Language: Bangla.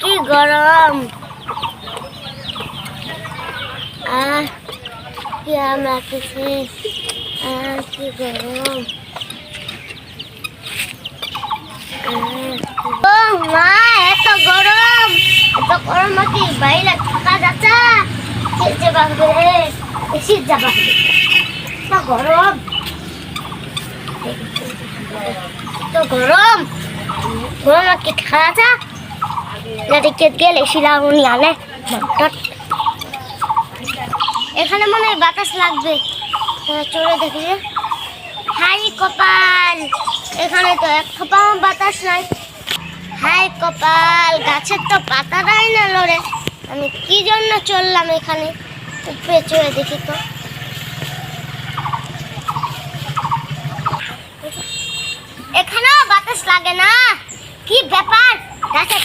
কি গরম? গরম? এত গরম! এত গরম কি বাইরে থাকা যাচ্ছে গরম! এত গরম! গরম কি থাকা যাচ্ছে? লাটিকে গেলে শিলাগুনি আনে এখানে মনে হয় বাতাস লাগবে। হ্যাঁ, চলে দেখি হাই কপাল। এখানে তো এক ফোঁটা বাতাস নাই। হাই কপাল গাছের তো পাতা দেয় না লড়ে। আমি কি জন্য চললাম এখানে? উপরে চড়ে দেখি তো। এখানেও বাতাস লাগে না। কি ব্যাপার? গাছে